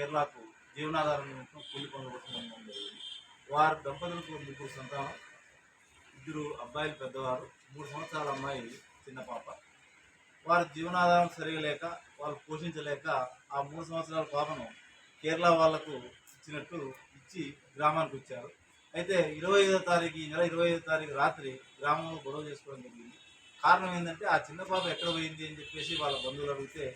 కేరళకు జీవనాధారం నిమిత్తం కూలి పనుల వారి దంపతులకు ముగ్గురు సంతానం ఇద్దరు అబ్బాయిలు పెద్దవారు మూడు సంవత్సరాల అమ్మాయి చిన్న పాప. వారి జీవనాధారం సరిగా లేక వాళ్ళు పోషించలేక ఆ మూడు సంవత్సరాల పాపను కేరళ వాళ్ళకు ఇచ్చినట్టు ఇచ్చి గ్రామానికి వచ్చారు. అయితే ఇరవై ఐదో తారీఖు ఈ నెల ఇరవై ఐదో తారీఖు రాత్రి గ్రామంలో గొడవ చేసుకోవడం జరిగింది. కారణం ఏంటంటే ఆ చిన్న పాప ఎక్కడ పోయింది అని చెప్పేసి వాళ్ళ బంధువులు అడిగితే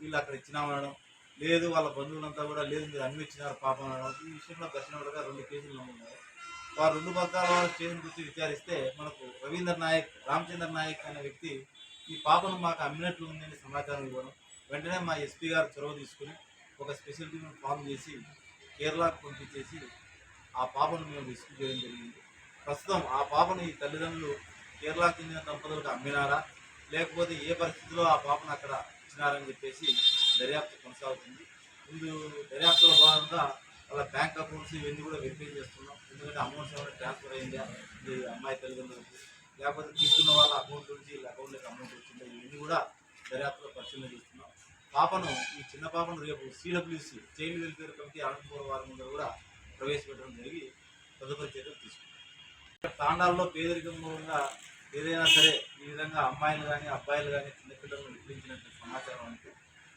వీళ్ళు అక్కడ ఇచ్చినామనడం లేదు వాళ్ళ బంధువులంతా కూడా లేదు మీరు అన్ని ఇచ్చినారు పాపం ఈ విషయంలో దర్శనవాడగా రెండు కేసులు నమోదాయి వారు రెండు పథకాల స్టేషన్ గురించి విచారిస్తే మనకు రవీందర్ నాయక్ రామచంద్ర నాయక్ అనే వ్యక్తి ఈ పాపను మాకు అమ్మినట్లు ఉందని సమాచారం ఇవ్వడం. వెంటనే మా ఎస్పీ గారు చొరవ తీసుకుని ఒక స్పెషల్ టీమ్ను ఫామ్ చేసి కేరళకు పంపించేసి ఆ పాపను మేము రిస్క్ చేయడం జరిగింది. ప్రస్తుతం ఆ పాపను ఈ తల్లిదండ్రులు కేరళకు చెందిన దంపతులకు అమ్మినారా? లేకపోతే ఏ పరిస్థితిలో ఆ పాపను అక్కడ ఇచ్చినారని చెప్పేసి దర్యాప్తు కొనసాగుతుంది. ముందు దర్యాప్తులో భాగంగా వాళ్ళ బ్యాంక్ అకౌంట్స్ ఇవన్నీ కూడా వెరిఫై చేస్తున్నాం. ఎందుకంటే అమౌంట్స్ ఏమైనా ట్రాన్స్ఫర్ అయిందా ఇది అమ్మాయి తల్లిదండ్రులకు. లేకపోతే తీసుకున్న వాళ్ళ అకౌంట్ నుంచి వీళ్ళ అకౌంట్లోకి అమౌంట్ వచ్చిందా? ఇవన్నీ కూడా దర్యాప్తులో పరిశీలన చేస్తున్నాం. పాపను ఈ చిన్న పాపను రేపు CWC child welfare committee Anantapuram వారి ముందు కూడా ప్రవేశపెట్టడం జరిగి తదుపరి చర్యలు తీసుకుంటాం. తాండాల్లో పేదరికం మూలంగా ఏదైనా సరే ఈ విధంగా అమ్మాయిలు కానీ అబ్బాయిలు కానీ చిన్నపిల్లలను విక్రించినట్టు సమాచారం అంటే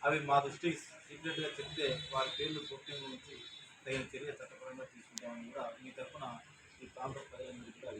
అవి మా దృష్టికి సీక్రెట్గా చెప్తే వారి పేర్లు గుర్తింపు నుంచి తగిన చర్య చట్టపరంగా తీసుకుంటామని కూడా మీ తరఫున ఈ ప్రాంత ప్రజలందరికీ కూడా